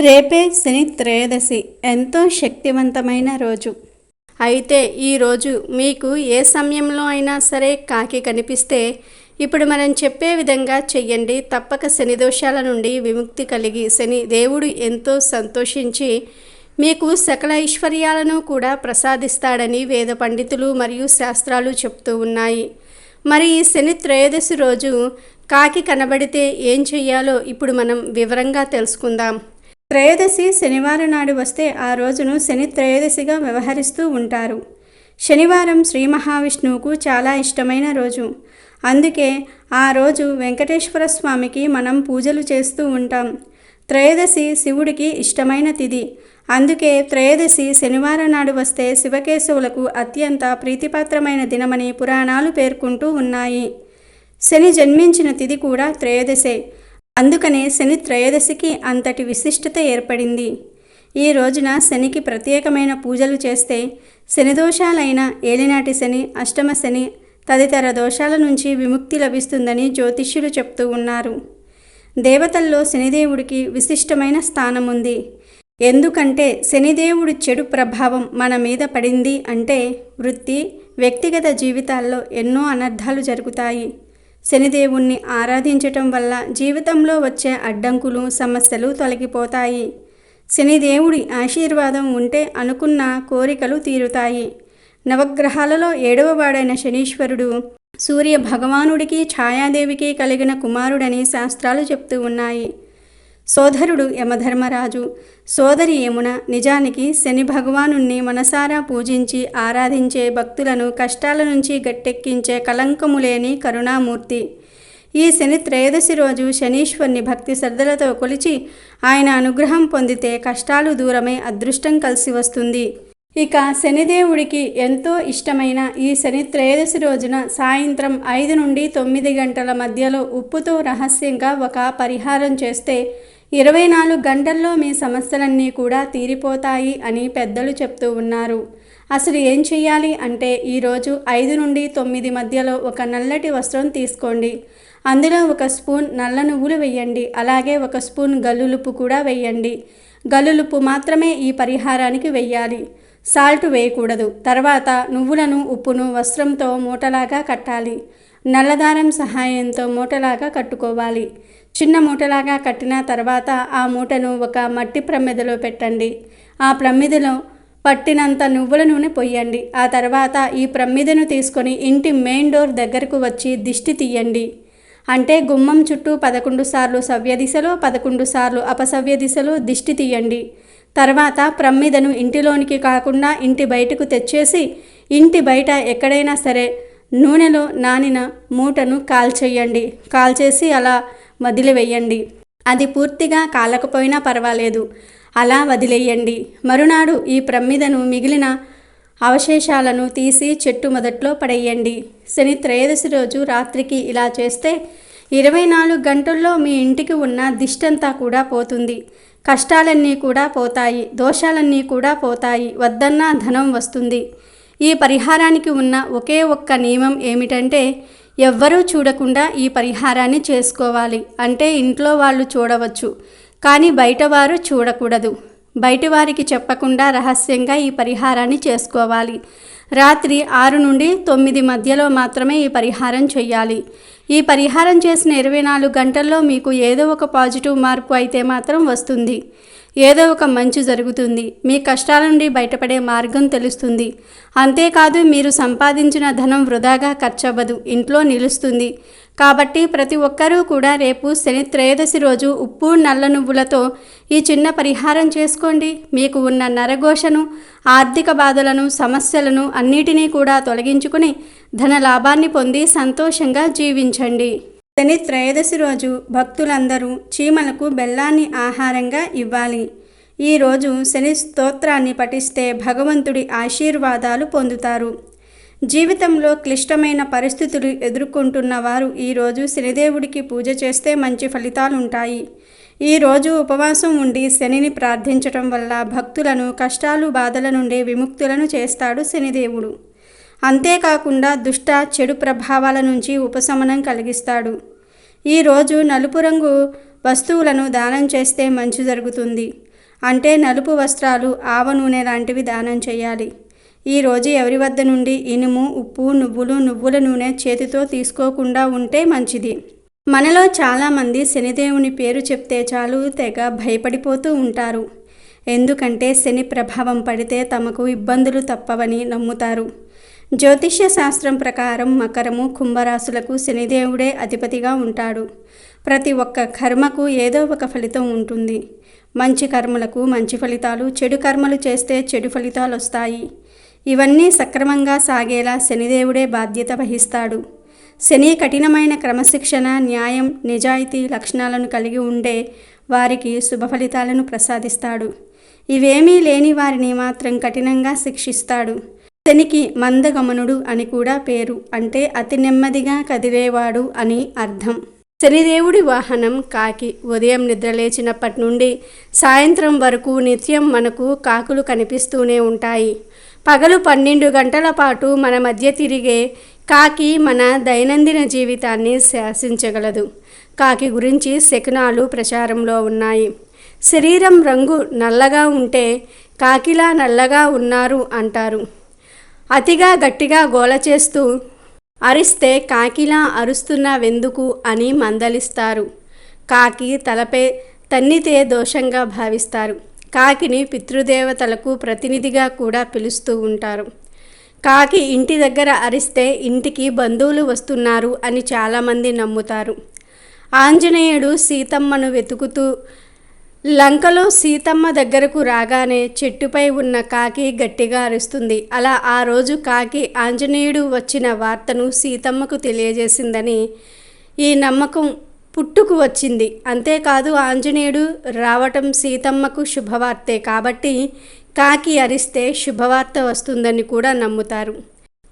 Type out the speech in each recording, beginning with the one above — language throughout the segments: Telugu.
రేపే శని త్రయోదశి. ఎంతో శక్తివంతమైన రోజు. అయితే ఈరోజు మీకు ఏ సమయంలో అయినా సరే కాకి కనిపిస్తే ఇప్పుడు మనం చెప్పే విధంగా చెయ్యండి. తప్పక శని దోషాల నుండి విముక్తి కలిగి శని దేవుడు ఎంతో సంతోషించి మీకు సకల ఐశ్వర్యాలను కూడా ప్రసాదిస్తాడని వేద పండితులు మరియు శాస్త్రాలు చెప్తూ ఉన్నాయి. మరి ఈ శని త్రయోదశి రోజు కాకి కనబడితే ఏం చెయ్యాలో ఇప్పుడు మనం వివరంగా తెలుసుకుందాం. త్రయోదశి శనివారం నాడు వస్తే ఆ రోజును శని త్రయోదశిగా వ్యవహరిస్తూ ఉంటారు. శనివారం శ్రీ మహావిష్ణువుకు చాలా ఇష్టమైన రోజు. అందుకే ఆ రోజు వెంకటేశ్వర స్వామికి మనం పూజలు చేస్తూ ఉంటాం. త్రయోదశి శివుడికి ఇష్టమైన తిథి. అందుకే త్రయోదశి శనివారం నాడు వస్తే శివకేశవులకు అత్యంత ప్రీతిపాత్రమైన దినమని పురాణాలు పేర్కొంటూ ఉన్నాయి. శని జన్మించిన తిథి కూడా త్రయోదశే. అందుకనే శని త్రయోదశికి అంతటి విశిష్టత ఏర్పడింది. ఈ రోజున శనికి ప్రత్యేకమైన పూజలు చేస్తే శని దోషాలైన ఏలినాటి శని అష్టమ శని తదితర దోషాల నుంచి విముక్తి లభిస్తుందని జ్యోతిష్యులు చెప్తూ ఉన్నారు. దేవతల్లో శనిదేవుడికి విశిష్టమైన స్థానం ఉంది ఎందుకంటే శనిదేవుడి చెడు ప్రభావం మన మీద పడింది అంటే వృత్తి వ్యక్తిగత జీవితాల్లో ఎన్నో అనర్థాలు జరుగుతాయి. శనిదేవుణ్ణి ఆరాధించటం వల్ల జీవితంలో వచ్చే అడ్డంకులు సమస్యలు తొలగిపోతాయి. శనిదేవుడి ఆశీర్వాదం ఉంటే అనుకున్న కోరికలు తీరుతాయి. నవగ్రహాలలో ఏడవ వాడైన శనీశ్వరుడు సూర్య భగవానుడికి ఛాయాదేవికి కలిగిన కుమారుడని శాస్త్రాలు చెప్తూ ఉన్నాయి. సోదరుడు యమధర్మరాజు. సోదరి యమున నిజానికి శని భగవానుణ్ణి మనసారా పూజించి ఆరాధించే భక్తులను కష్టాల నుంచి గట్టెక్కించే కలంకము లేని కరుణామూర్తి. ఈ శని త్రయోదశి రోజు శనీశ్వరుని భక్తి శ్రద్ధలతో కొలిచి ఆయన అనుగ్రహం పొందితే కష్టాలు దూరమై అదృష్టం కలిసి వస్తుంది. ఇక శనిదేవుడికి ఎంతో ఇష్టమైన ఈ శని త్రయోదశి రోజున సాయంత్రం ఐదు నుండి తొమ్మిది గంటల మధ్యలో ఉప్పుతో రహస్యంగా ఒక పరిహారం చేస్తే ఇరవై నాలుగు గంటల్లో మీ సమస్యలన్నీ కూడా తీరిపోతాయి అని పెద్దలు చెప్తూ ఉన్నారు. అసలు ఏం చెయ్యాలి అంటే ఈరోజు ఐదు నుండి తొమ్మిది మధ్యలో ఒక నల్లటి వస్త్రం తీసుకోండి. అందులో ఒక స్పూన్ నల్ల నువ్వులు వేయండి. అలాగే ఒక స్పూన్ గల్లులుపు కూడా వేయండి. గల్లులుపు మాత్రమే ఈ పరిహారానికి వెయ్యాలి సాల్ట్ వేయకూడదు. తర్వాత నువ్వులను ఉప్పును వస్త్రంతో మూటలాగా కట్టాలి. నల్లదారం సహాయంతో మూటలాగా కట్టుకోవాలి. చిన్న మూటలాగా కట్టిన తర్వాత ఆ మూటను ఒక మట్టి ప్రమిదలో పెట్టండి. ఆ ప్రమిదలో పట్టినంత నువ్వుల నూనె పొయ్యండి. ఆ తర్వాత ఈ ప్రమిదను తీసుకొని ఇంటి మెయిన్ డోర్ దగ్గరకు వచ్చి దిష్టి తీయండి. అంటే గుమ్మం చుట్టూ పదకొండు సార్లు సవ్య దిశలో పదకొండు సార్లు అపసవ్య దిశలో దిష్టి తీయండి. తర్వాత ప్రమ్మిదను ఇంటిలోనికి కాకుండా ఇంటి బయటకు తెచ్చేసి ఇంటి బయట ఎక్కడైనా సరే నూనెలో నానిన మూటను కాల్చేయండి కాల్చేసి అలా వదిలివేయండి. అది పూర్తిగా కాలకపోయినా పర్వాలేదు. అలా వదిలేయండి. మరునాడు ఈ ప్రమ్మిదను మిగిలిన అవశేషాలను తీసి చెట్టు మొదట్లో పడేయండి. శని త్రయోదశి రోజు రాత్రికి ఇలా చేస్తే ఇరవై నాలుగు గంటల్లో మీ ఇంటికి ఉన్న దిష్టంతా కూడా పోతుంది. కష్టాలన్నీ కూడా పోతాయి. దోషాలన్నీ కూడా పోతాయి. వద్దన్నా ధనం వస్తుంది. ఈ పరిహారానికి ఉన్న ఒకే ఒక్క నియమం ఏమిటంటే ఎవ్వరూ చూడకుండా ఈ పరిహారాన్ని చేసుకోవాలి. అంటే ఇంట్లో వాళ్ళు చూడవచ్చు. కానీ బయటవారు చూడకూడదు. బయటివారికి చెప్పకుండా రహస్యంగా ఈ పరిహారాన్ని చేసుకోవాలి. రాత్రి ఆరు నుండి తొమ్మిది మధ్యలో మాత్రమే ఈ పరిహారం చేయాలి ఈ పరిహారం చేసిన ఇరవై నాలుగు గంటల్లో మీకు ఏదో ఒక పాజిటివ్ మార్పు అయితే మాత్రం వస్తుంది. ఏదో ఒక మంచి జరుగుతుంది. మీ కష్టాల నుండి బయటపడే మార్గం తెలుస్తుంది. అంతేకాదు మీరు సంపాదించిన ధనం వృధాగా ఖర్చవ్వదు. ఇంట్లో నిలుస్తుంది. కాబట్టి ప్రతి ఒక్కరూ కూడా రేపు శని త్రయోదశి రోజు ఉప్పు నల్ల నువ్వులతో ఈ చిన్న పరిహారం చేసుకోండి. మీకు ఉన్న నరఘోషను ఆర్థిక బాధలను సమస్యలను అన్నిటినీ కూడా తొలగించుకుని ధన లాభాన్ని పొంది సంతోషంగా జీవించండి. శని త్రయోదశి రోజు భక్తులందరూ చీమలకు బెల్లాన్ని ఆహారంగా ఇవ్వాలి. ఈరోజు శని స్తోత్రాన్ని పఠిస్తే భగవంతుడి ఆశీర్వాదాలు పొందుతారు. జీవితంలో క్లిష్టమైన పరిస్థితులు ఎదుర్కొంటున్న వారు ఈరోజు శనిదేవుడికి పూజ చేస్తే మంచి ఫలితాలు ఉంటాయి ఈరోజు ఉపవాసం ఉండి శనిని ప్రార్థించటం వల్ల భక్తులను కష్టాలు బాధల నుండి విముక్తులను చేస్తాడు శనిదేవుడు. అంతేకాకుండా దుష్ట చెడు ప్రభావాల నుంచి ఉపశమనం కలిగిస్తాడు. ఈరోజు నలుపు రంగు వస్తువులను దానం చేస్తే మంచి జరుగుతుంది. అంటే నలుపు వస్త్రాలు ఆవ నూనె లాంటివి దానం చేయాలి. ఈరోజు ఎవరి వద్ద నుండి ఇనుము ఉప్పు నువ్వులు నువ్వుల నూనె చేతితో తీసుకోకుండా ఉంటే మంచిది. మనలో చాలామంది శనిదేవుని పేరు చెప్తే చాలు తెగ భయపడిపోతూ ఉంటారు. ఎందుకంటే శని ప్రభావం పడితే తమకు ఇబ్బందులు తప్పవని నమ్ముతారు. జ్యోతిష్య శాస్త్రం ప్రకారం మకరము కుంభరాశులకు శనిదేవుడే అధిపతిగా ఉంటాడు. ప్రతి ఒక్క కర్మకు ఏదో ఒక ఫలితం ఉంటుంది. మంచి కర్మలకు మంచి ఫలితాలు చెడు కర్మలు చేస్తే చెడు ఫలితాలు వస్తాయి ఇవన్నీ సక్రమంగా సాగేలా శనిదేవుడే బాధ్యత వహిస్తాడు. శని కఠినమైన క్రమశిక్షణ న్యాయం నిజాయితీ లక్షణాలను కలిగి ఉండే వారికి శుభ ఫలితాలను ప్రసాదిస్తాడు. ఇవేమీ లేని వారిని మాత్రం కఠినంగా శిక్షిస్తాడు. శనికి మందగమనుడు అని కూడా పేరు. అంటే అతి నెమ్మదిగా కదిలేవాడు అని అర్థం. శనిదేవుడి వాహనం కాకి. ఉదయం నిద్రలేచినప్పటి నుండి సాయంత్రం వరకు నిత్యం మనకు కాకులు కనిపిస్తూనే ఉంటాయి. పగలు పన్నెండు గంటల పాటు మన మధ్య తిరిగే కాకి మన దైనందిన జీవితాన్ని శాసించగలదు. కాకి గురించి శకునాలు ప్రచారంలో ఉన్నాయి. శరీరం రంగు నల్లగా ఉంటే కాకిలా నల్లగా ఉన్నారు అంటారు. అతిగా గట్టిగా గోల చేస్తూ అరిస్తే కాకిలా అరుస్తున్న వెందుకు అని మందలిస్తారు. కాకి తలపై తన్నితే దోషంగా భావిస్తారు. కాకిని పితృదేవతలకు ప్రతినిధిగా కూడా పిలుస్తూ ఉంటారు. కాకి ఇంటి దగ్గర అరిస్తే ఇంటికి బంధువులు వస్తున్నారు అని చాలామంది నమ్ముతారు. ఆంజనేయుడు సీతమ్మను వెతుకుతూ లంకలో సీతమ్మ దగ్గరకు రాగానే చెట్టుపై ఉన్న కాకి గట్టిగా అరుస్తుంది. అలా ఆ రోజు కాకి ఆంజనేయుడు వచ్చిన వార్తను సీతమ్మకు తెలియజేసిందని ఈ నమ్మకం పుట్టుకు వచ్చింది. అంతేకాదు ఆంజనేయుడు రావటం సీతమ్మకు శుభవార్తే కాబట్టి కాకి అరిస్తే శుభవార్త వస్తుందని కూడా నమ్ముతారు.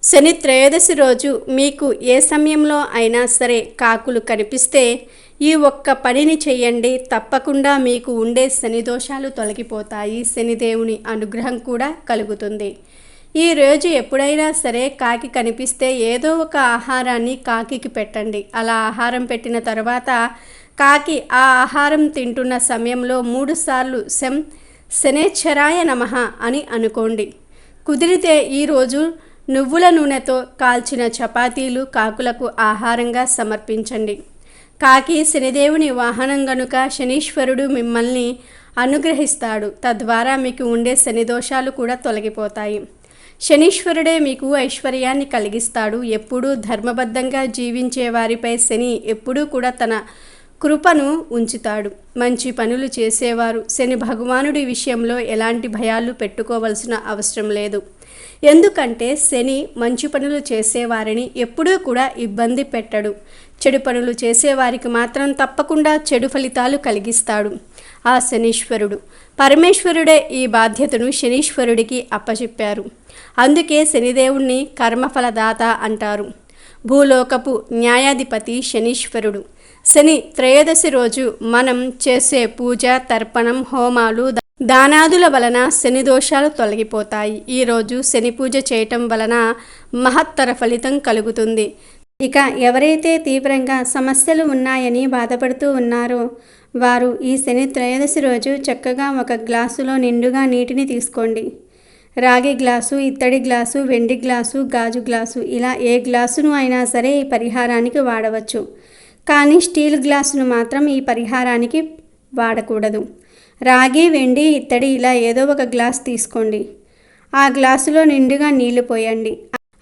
శని త్రయోదశి రోజు మీకు ఏ సమయంలో అయినా సరే కాకులు కనిపిస్తే ఈ ఒక్క పనిని చేయండి. తప్పకుండా మీకు ఉండే శని దోషాలు తొలగిపోతాయి. శనిదేవుని అనుగ్రహం కూడా కలుగుతుంది. ఈ రోజు ఎప్పుడైనా సరే కాకి కనిపిస్తే ఏదో ఒక ఆహారాన్ని కాకికి పెట్టండి. అలా ఆహారం పెట్టిన తర్వాత కాకి ఆ ఆహారం తింటున్న సమయంలో మూడుసార్లు శం శనేశ్వరాయ నమః అని అనుకోండి. కుదిరితే ఈరోజు నువ్వుల నూనెతో కాల్చిన చపాతీలు కాకులకు ఆహారంగా సమర్పించండి. కాకి శనిదేవుని వాహనం గనుక శనీశ్వరుడు మిమ్మల్ని అనుగ్రహిస్తాడు. తద్వారా మీకు ఉండే శని దోషాలు కూడా తొలగిపోతాయి. శనీశ్వరుడే మీకు ఐశ్వర్యాన్ని కలిగిస్తాడు. ఎప్పుడూ ధర్మబద్ధంగా జీవించే వారిపై శని ఎప్పుడూ కూడా తన కృపను ఉంచుతాడు. మంచి పనులు చేసేవారు. శని భగవానుడి విషయంలో ఎలాంటి భయాలు పెట్టుకోవలసిన అవసరం లేదు. ఎందుకంటే శని మంచి పనులు చేసేవారిని ఎప్పుడూ కూడా ఇబ్బంది పెట్టడు. చెడు పనులు చేసేవారికి మాత్రం తప్పకుండా చెడు ఫలితాలు కలిగిస్తాడు. ఆ శనీశ్వరుడు. పరమేశ్వరుడే ఈ బాధ్యతను శనీశ్వరుడికి అప్పచెప్పారు. అందుకే శనిదేవుణ్ణి కర్మఫలదాత అంటారు. భూలోకపు న్యాయాధిపతి శనీశ్వరుడు. శని త్రయోదశి రోజు మనం చేసే పూజ తర్పణం హోమాలు దానాదుల వలన శని దోషాలు తొలగిపోతాయి. ఈరోజు శని పూజ చేయటం వలన మహత్తర ఫలితం కలుగుతుంది. ఇక ఎవరైతే తీవ్రంగా సమస్యలు ఉన్నాయని బాధపడుతూ ఉన్నారో వారు ఈ శని త్రయోదశి రోజు చక్కగా ఒక గ్లాసులో నిండుగా నీటిని తీసుకోండి. రాగి గ్లాసు ఇత్తడి గ్లాసు వెండి గ్లాసు గాజు గ్లాసు ఇలా ఏ గ్లాసును అయినా సరే ఈ పరిహారానికి వాడవచ్చు. కానీ స్టీల్ గ్లాసును మాత్రం ఈ పరిహారానికి వాడకూడదు. రాగి వెండి ఇత్తడి ఇలా ఏదో ఒక గ్లాస్ తీసుకోండి. ఆ గ్లాసులో నిండుగా నీళ్ళు పోయండి.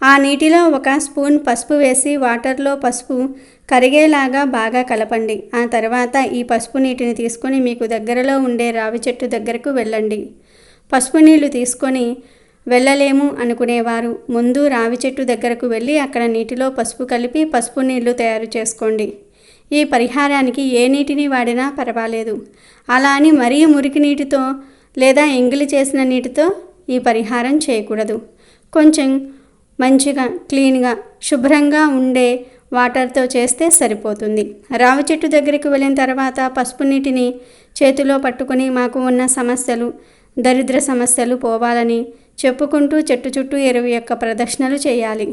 ఆ నీటిలో ఒక స్పూన్ పసుపు వేసి వాటర్లో పసుపు కరిగేలాగా బాగా కలపండి. ఆ తర్వాత ఈ పసుపు నీటిని తీసుకొని మీకు దగ్గరలో ఉండే రావి చెట్టు దగ్గరకు వెళ్ళండి. పసుపు నీళ్ళు తీసుకొని వెళ్ళలేము అనుకునేవారు. ముందు రావి చెట్టు దగ్గరకు వెళ్ళి అక్కడ నీటిలో పసుపు కలిపి పసుపు నీళ్ళు తయారు చేసుకోండి. ఈ పరిహారానికి ఏ నీటిని వాడినా పర్వాలేదు. అలా అని మరీ మురికి నీటితో లేదా ఎంగిలి చేసిన నీటితో ఈ పరిహారం చేయకూడదు. కొంచెం మంచిగా క్లీన్గా శుభ్రంగా ఉండే వాటర్తో చేస్తే సరిపోతుంది. రావి చెట్టు దగ్గరికి వెళ్ళిన తర్వాత పసుపు నీటిని చేతిలో పట్టుకొని మాకు ఉన్న సమస్యలు దరిద్ర సమస్యలు పోవాలని చెప్పుకుంటూ చెట్టు చుట్టూ ఇరవై యొక్క ప్రదక్షిణలు చేయాలి.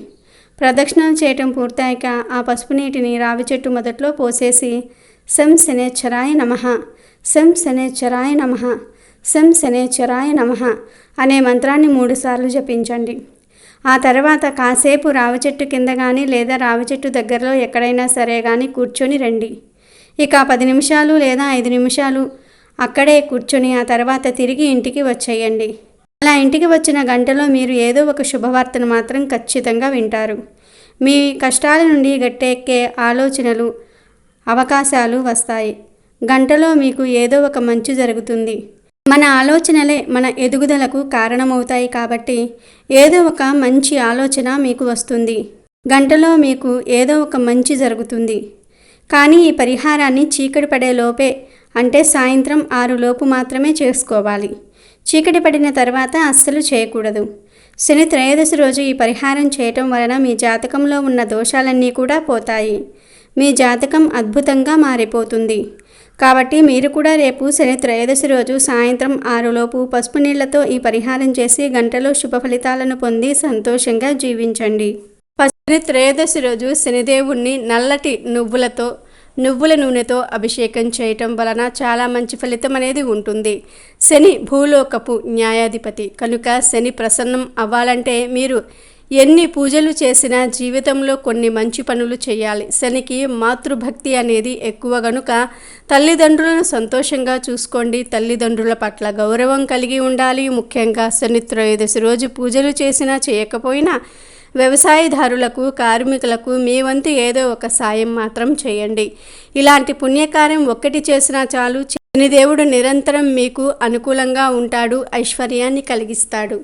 ప్రదక్షిణలు చేయటం పూర్తయ్యాక ఆ పసుపు నీటిని రావి చెట్టు మొదట్లో పోసేసి శం శనేశ్వరాయ నమ శం శనేశ్వరాయ నమ శం శనేశ్వరాయ నమ అనే మంత్రాన్ని మూడుసార్లు జపించండి. ఆ తర్వాత కాసేపు రావి చెట్టు కింద కానీ లేదా రావి చెట్టు దగ్గరలో ఎక్కడైనా సరే కానీ కూర్చొని రండి. ఇక పది నిమిషాలు లేదా ఐదు నిమిషాలు అక్కడే కూర్చొని ఆ తర్వాత తిరిగి ఇంటికి వచ్చేయండి. అలా ఇంటికి వచ్చిన గంటలో మీరు ఏదో ఒక శుభవార్తను మాత్రం ఖచ్చితంగా వింటారు. మీ కష్టాల నుండి గట్టెక్కే ఆలోచనలు అవకాశాలు వస్తాయి. గంటలో మీకు ఏదో ఒక మంచి జరుగుతుంది. మన ఆలోచనలే మన ఎదుగుదలకు కారణమవుతాయి కాబట్టి ఏదో ఒక మంచి ఆలోచన మీకు వస్తుంది. గంటలో మీకు ఏదో ఒక మంచి జరుగుతుంది. కానీ ఈ పరిహారాన్ని చీకటి పడే లోపే అంటే సాయంత్రం ఆరు లోపు మాత్రమే చేసుకోవాలి. చీకటి పడిన తర్వాత అస్సలు చేయకూడదు. శని త్రయోదశి రోజు ఈ పరిహారం చేయటం వలన మీ జాతకంలో ఉన్న దోషాలన్నీ కూడా పోతాయి. మీ జాతకం అద్భుతంగా మారిపోతుంది. కాబట్టి మీరు కూడా రేపు శని త్రయోదశి రోజు సాయంత్రం ఆరులోపు పసుపు నీళ్ళతో ఈ పరిహారం చేసి గంటలో శుభ ఫలితాలను పొంది సంతోషంగా జీవించండి. శని త్రయోదశి రోజు శనిదేవుణ్ణి నల్లటి నువ్వులతో నువ్వుల నూనెతో అభిషేకం చేయటం వలన చాలా మంచి ఫలితం అనేది ఉంటుంది. శని భూలోకపు న్యాయాధిపతి. కనుక శని ప్రసన్నం అవ్వాలంటే మీరు ఎన్ని పూజలు చేసినా జీవితంలో కొన్ని మంచి పనులు చేయాలి. శనికి మాతృభక్తి అనేది ఎక్కువ గనుక తల్లిదండ్రులను సంతోషంగా చూసుకోండి. తల్లిదండ్రుల పట్ల గౌరవం కలిగి ఉండాలి. ముఖ్యంగా శని త్రయోదశి రోజు పూజలు చేసినా చేయకపోయినా వ్యవసాయదారులకు కార్మికులకు మీ వంతు ఏదో ఒక సాయం మాత్రం చేయండి. ఇలాంటి పుణ్యకార్యం ఒక్కటి చేసినా చాలు. శనిదేవుడు నిరంతరం మీకు అనుకూలంగా ఉంటాడు. ఐశ్వర్యాన్ని కలిగిస్తాడు.